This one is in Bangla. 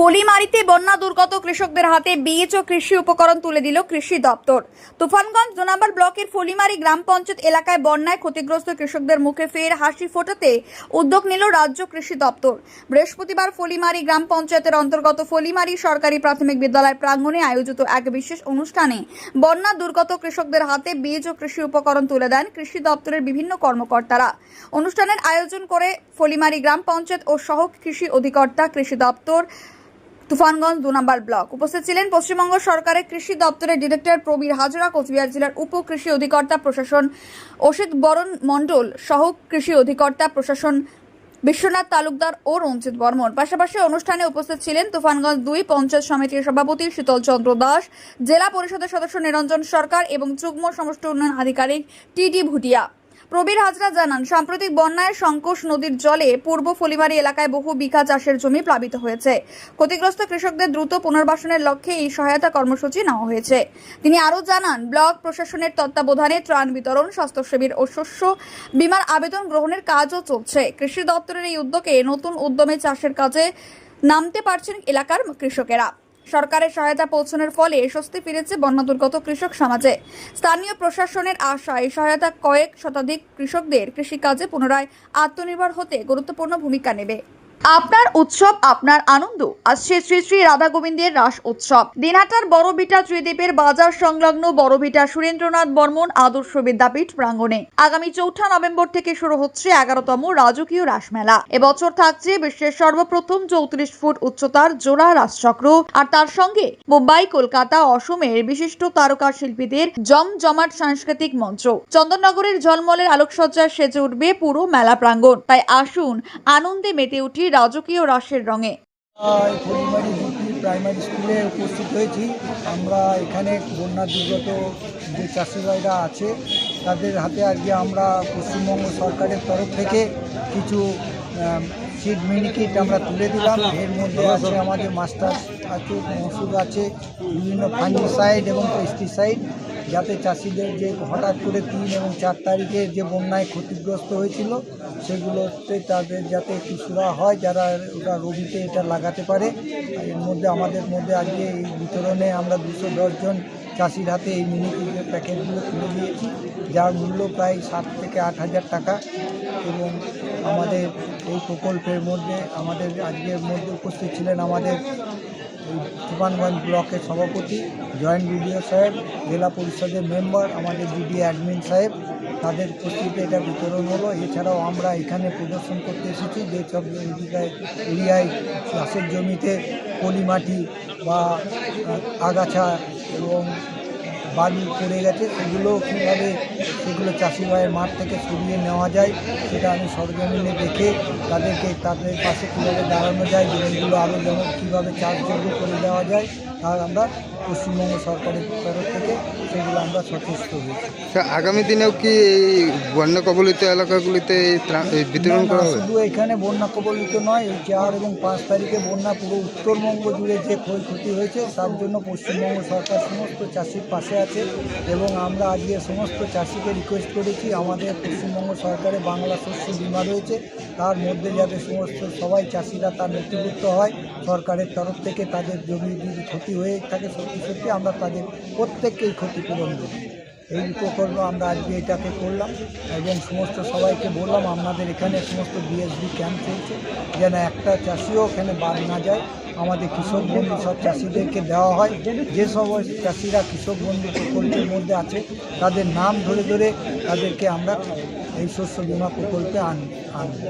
ফলিমারিতে বন্যা দুর্গত কৃষকদের হাতে বীজ ও কৃষি উপকরণ তুলে দিল কৃষি দপ্তর। তুফানগঞ্জ দু নম্বর ব্লকের ফলিমারি গ্রাম পঞ্চায়েত এলাকায় বন্যায় ক্ষতিগ্রস্ত কৃষকদের মুখে ফের হাসি ফোটাতে উদ্যোগ নিল রাজ্য কৃষি দপ্তর। বৃহস্পতিবার ফলিমারি গ্রাম পঞ্চায়েতের অন্তর্গত ফলিমারি সরকারি প্রাথমিক বিদ্যালয় প্রাঙ্গণে আয়োজিত এক বিশেষ অনুষ্ঠানে বন্যা দুর্গত কৃষকদের হাতে বীজ ও কৃষি উপকরণ তুলে দেন কৃষি দপ্তরের বিভিন্ন কর্মকর্তারা। অনুষ্ঠানের আয়োজন করে ফলিমারি গ্রাম পঞ্চায়েত ও সহ কৃষি অধিকর্তা, কৃষি দপ্তর তুফানগঞ্জ দু নম্বর ব্লক। উপস্থিত ছিলেন পশ্চিমবঙ্গ সরকারের কৃষি দপ্তরের ডিরেক্টর প্রবীর হাজরা, কোচবিহার জেলার উপ কৃষি অধিকর্তা প্রশাসন অসিত বরণ মণ্ডল সহ কৃষি অধিকর্তা প্রশাসন বিশ্বনাথ তালুকদার ও রঞ্জিত বর্মন। পাশাপাশি অনুষ্ঠানে উপস্থিত ছিলেন তুফানগঞ্জ দুই পঞ্চায়েত সমিতির সভাপতি শীতল চন্দ্র দাস, জেলা পরিষদের সদস্য নিরঞ্জন সরকার এবং যুগ্ম সমষ্টি উন্নয়ন আধিকারিক টিডি ভুটিয়া। প্রবীর হাজরা জানান, সাম্প্রতিক বন্যায় সংকোষ নদীর জলে পূর্ব ফলিমারি এলাকায় বহু বিঘা চাষের জমি প্লাবিত হয়েছে। ক্ষতিগ্রস্ত কৃষকদের দ্রুত পুনর্বাসনের লক্ষ্যে এই সহায়তা কর্মসূচি নেওয়া হয়েছে। তিনি আরও জানান, ব্লক প্রশাসনের তত্ত্বাবধানে ত্রাণ বিতরণ, স্বাস্থ্যসেবীর ও শস্য বিমার আবেদন গ্রহণের কাজও চলছে। কৃষি দপ্তরের এই উদ্যোগে নতুন উদ্যমে চাষের কাজে নামতে পারছেন এলাকার কৃষকেরা। সরকারের সহায়তা পৌঁছানোর ফলে স্বস্তি ফিরেছে বন্যা দুর্গত কৃষক সমাজে। স্থানীয় প্রশাসনের আশায় সহায়তা কয়েক শতাধিক কৃষকদের কৃষিকাজে পুনরায় আত্মনির্ভর হতে গুরুত্বপূর্ণ ভূমিকা নেবে। আপনার উৎসব, আপনার আনন্দ। আসছে শ্রী শ্রী রাধা গোবিন্দের রাস উৎসব। দিনহাটার বড়বিটা ত্রিদ্বীপের বাজার সংলগ্ন বড়বিটা সুরেন্দ্রনাথ বর্মন আদর্শ বিদ্যাপীঠ প্রাঙ্গণে। আগামী চৌঠা নভেম্বর থেকে শুরু হচ্ছে এগারোতম রাজকীয় রাসমেলা এবছর থাকছে বিশ্বের সর্বপ্রথম চৌত্রিশ ফুট উচ্চতার জোড়া রাসচক্র। আর তার সঙ্গে মুম্বাই, কলকাতা, অসমের বিশিষ্ট তারকা শিল্পীদের জমজমাট সাংস্কৃতিক মঞ্চ। চন্দননগরের ঝলমলের আলোকসজ্জায় সেজে উঠবে পুরো মেলা প্রাঙ্গণ। তাই আসুন আনন্দে মেতে উঠি রাজকীয় রাসের রঙে। প্রাইমারি স্কুলে উপস্থিত হয়েছি। আমরা এখানে বন্যা দুর্গত যে চাষি ভাইরা আছে, তাদের হাতে আর আজকে আমরা পশ্চিমবঙ্গ সরকারের তরফ থেকে কিছু সিড মিনিকিট আমরা তুলে দিলাম। এর মধ্যে আছে আমাদের মাস্টার আছে ওষুধ আছে, বিভিন্ন ফাঙ্গিসাইড এবং পেস্টিসাইড যাতে চাষিদের যে হঠাৎ করে তিন এবং চার তারিখে যে বন্যায় ক্ষতিগ্রস্ত হয়েছিল, সেগুলোতে তাদের যাতে সুরা হয়, যারা ওটা রবিতে এটা লাগাতে পারে। এর মধ্যে, আমাদের মধ্যে আজকে এই বিতরণে আমরা দুশো দশজন চাষির হাতে এই মিনি প্যাকেটগুলো তুলে দিয়েছি, যার মূল্য প্রায় সাত থেকে আট হাজার টাকা। এবং আমাদের এই প্রকল্পের মধ্যে আমাদের আজকের মধ্যে উপস্থিত ছিলেন আমাদের তুফানগঞ্জ ব্লকের সভাপতি, জয়েন্ট বিডিও সাহেব, জেলা পরিষদের মেম্বার, আমাদের বিডি অ্যাডমিন সাহেব, তাদের উপস্থিতিতে এটা বিতরণ হলো। এছাড়াও আমরা এখানে প্রদর্শন করতে এসেছি যেসব এদিকায় এরিয়ায় চাষের জমিতে পলিমাটি বা আগাছা এবং বালি পড়ে গেছে, সেগুলো কীভাবে সেগুলো চাষি ভাইয়ের মাঠ থেকে সরিয়ে নেওয়া যায়, সেটা আমি সরজমিনে দেখে তাদেরকে তাদের পাশে কীভাবে দাঁড়ানো যায়, জমিগুলো আরও যেমন কীভাবে চাষযোগ্য করে দেওয়া যায়। তার আমরা পশ্চিমবঙ্গ সরকারের তরফ থেকে সেগুলো আমরা সচেষ্ট হয়েছি। আগামী দিনেও কি এই বন্যা কবলিত এলাকাগুলিতে ত্রাণ- বিতরণ করা হবে? শুধু এখানে বন্যা কবলিত নয় এই চার এবং পাঁচ তারিখে বন্যা পুরো উত্তরবঙ্গ জুড়ে যে ক্ষয়ক্ষতি হয়েছে তার জন্য পশ্চিমবঙ্গ সরকার সমস্ত চাষির পাশে আছে এবং আমরা আজকে সমস্ত চাষিকে রিকোয়েস্ট করেছি আমাদের পশ্চিমবঙ্গ সরকারে বাংলা শস্য বিমা রয়েছে তার মধ্যে যাতে সমস্ত সবাই চাষিরা তার নথিভুক্ত হয় সরকারের তরফ থেকে তাদের জমি যদি ক্ষতি হয়ে থাকে, সত্যি সত্যি আমরা তাদের প্রত্যেককেই ক্ষতিপূরণ দেবো। এই প্রকল্প আমরা আজকে এটাকে করলাম। এবং সমস্ত সবাইকে বললাম আপনাদের এখানে সমস্ত বিএসবি ক্যাম্প চলছে। যেন একটা চাষিও এখানে বাদ না যায়। আমাদের কৃষক বন্ধু সব চাষিদেরকে দেওয়া হয়। যে সব চাষিরা কৃষক বন্ধু প্রকল্পের মধ্যে আছে, তাদের নাম ধরে ধরে তাদেরকে আমরা এই শস্য বীমা প্রকল্পে আন, আনব।